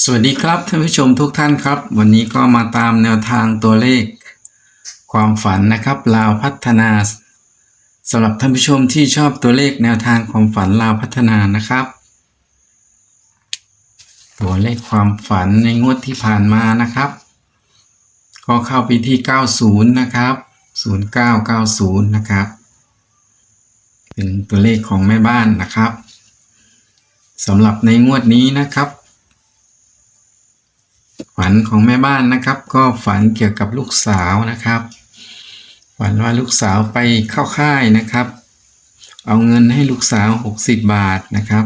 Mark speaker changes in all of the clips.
Speaker 1: สวัสดีครับท่านผู้ชมทุกท่านครับ วันนี้ก็มาตามแนวทางตัวเลข ความฝันนะครับลาวพัฒนาสำหรับท่านผู้ชมที่ชอบตัวเลขแนวทางความฝันลาวพัฒนานะครับ ตัวเลขความฝันในงวดที่ผ่านมานะครับ ก็เข้าไปที่ 90 นะครับ 0990 นะครับเป็นตัวเลขของแม่บ้านนะครับสำหรับในงวดนี้นะครับ ฝันของแม่บ้านนะครับ ก็ฝันเกี่ยวกับลูกสาวนะครับ ฝันว่าลูกสาวไปเข้าค่ายนะครับ เอาเงินให้ลูกสาว 60 บาทนะครับ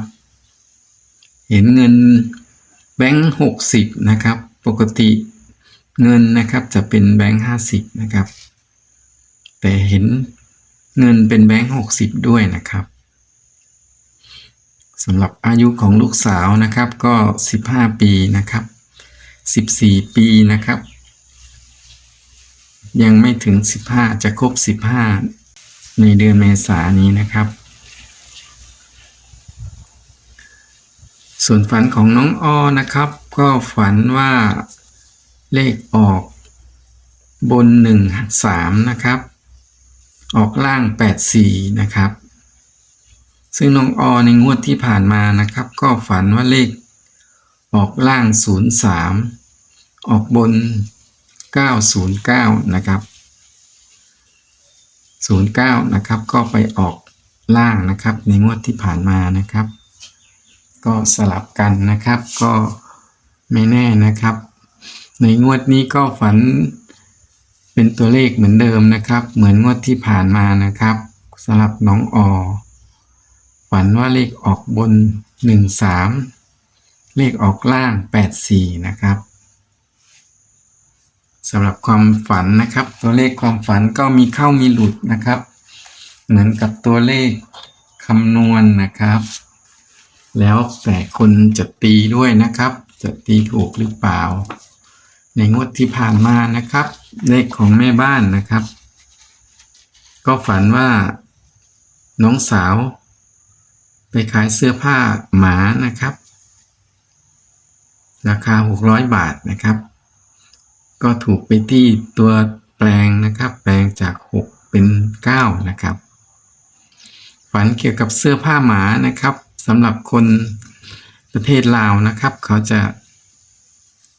Speaker 1: เห็นเงินแบงค์60นะครับ ปกติเงินนะครับจะเป็นแบงค์50นะครับ แต่เห็นเงินเป็นแบงค์60ด้วยนะครับสำหรับอายุของลูกสาวนะครับก็ 15 ปีนะครับ 14 ปีนะครับ ยังไม่ถึง 15 จะครบ 15 ในเดือนเมษายนนี้นะครับ ส่วนฝันของน้องออนะครับ ก็ฝันว่าเลขออกบน 1 3 นะครับ ออกล่าง 8 4 นะครับ ซึ่งน้องออในงวดที่ผ่านมานะครับ ก็ฝันว่าเลข ออกล่าง 03 ออกบน 909 นะครับ 09 นะครับ ก็ไปออกล่างนะครับ ในงวดที่ผ่านมานะครับ ก็สลับกันนะครับ ก็ไม่แน่นะครับ ในงวดนี้ก็ฝันเป็นตัวเลขเหมือนเดิมนะครับ เหมือนงวดที่ผ่านมานะครับสำหรับน้องอฝันว่าเลขออกบน 13 เลขออกล่าง 84 นะครับสำหรับความฝันนะครับ ตัวเลขความฝันก็มีเข้ามีหลุดนะครับ เหมือนกับตัวเลขคำนวณนะครับ แล้วแต่คนจะตีด้วยนะครับ จะตีถูกหรือเปล่า ในงวดที่ผ่านมานะครับ เลขของแม่บ้านนะครับ ก็ฝันว่าน้องสาว ไปขายเสื้อผ้าหมานะครับ ราคา 600 บาทนะครับ ก็ถูกไปที่ตัวแปลงนะครับ แปลงจาก 6 เป็น 9 นะครับ ฝันเกี่ยวกับเสื้อผ้าหมานะครับสำหรับคนประเทศลาวนะครับ เขาจะ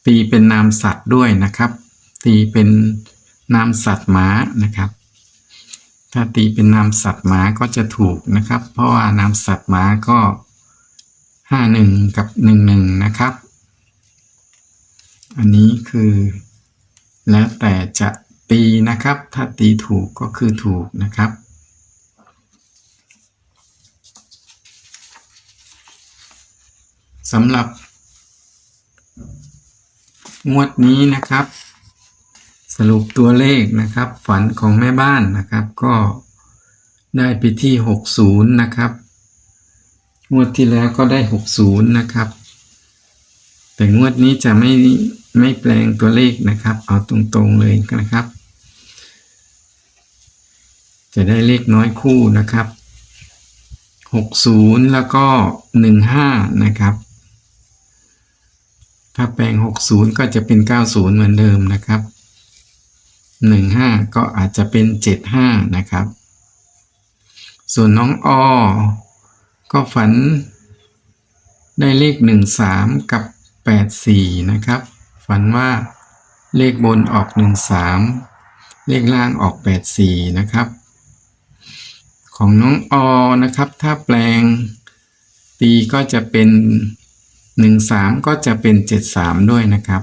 Speaker 1: ตีเป็นนามสัตว์ด้วยนะครับ ตีเป็นนามสัตว์หมานะครับ ถ้าตีเป็นนามสัตว์หมาก็จะถูกนะครับ เพราะว่านามสัตว์หมาก็ 51 กับ 11 นะครับ อันนี้คือ แล้วแต่จะตีนะครับ ถ้าตีถูกก็คือถูกนะครับ สำหรับ งวดนี้นะครับ สรุปตัวเลขนะครับ ฝันของแม่บ้านนะครับ ก็ได้ไปที่ 60 นะครับ งวดที่แล้วก็ได้ 60 นะครับ แต่งวดนี้จะไม่ไม่แปลงตัวเลขนะครับ เอาตรงๆเลยนะครับ จะได้เลขน้อยคู่นะครับ 60 แล้วก็ 15 นะครับ ถ้าแปลง 60 ก็จะเป็น 90 เหมือนเดิมนะครับ 15 ก็อาจจะเป็น 75 นะครับ ส่วนน้องอ ก็ฝันได้เลข 13 กับ 84 นะครับ ฝันว่าเลขบนออก 13 เลขล่างออก 84 นะครับ ของน้องอนะครับ ถ้าแปลงตีก็จะเป็น 13 ก็จะเป็น 73 ด้วยนะครับ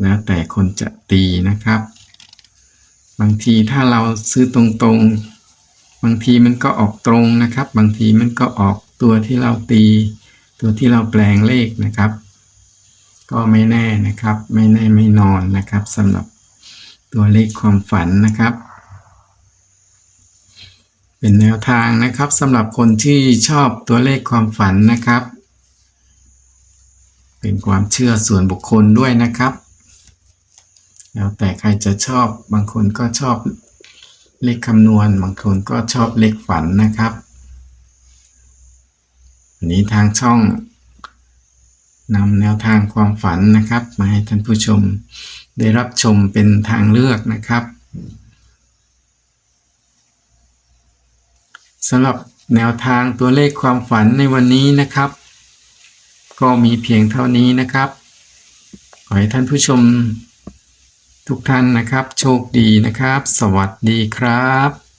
Speaker 1: แล้วแต่คนจะตีนะครับ บางทีถ้าเราซื้อตรงๆ บางทีมันก็ออกตรงนะครับ บางทีมันก็ออกตัวที่เราตี ตัวที่เราแปลงเลขนะครับ ก็ไม่แน่นะครับ ไม่แน่ไม่นอนนะครับสำหรับตัวเลขความฝันนะครับ เป็นแนวทางนะครับสำหรับคนที่ชอบตัวเลขความฝันนะครับ เป็นความเชื่อส่วนบุคคลด้วยนะครับแล้วแต่ใครจะชอบบางคนก็ชอบเลขคำนวณ บางคนก็ชอบเลขฝันนะครับ วันนี้ทางช่องนำแนวทางความฝันนะครับ มาให้ท่านผู้ชมได้รับชมเป็นทางเลือกนะครับสำหรับแนวทางตัวเลขความฝันในวันนี้นะครับ ก็มีเพียงเท่านี้นะครับ ขอให้ท่านผู้ชมทุกท่านนะครับ โชคดีนะครับ สวัสดีครับ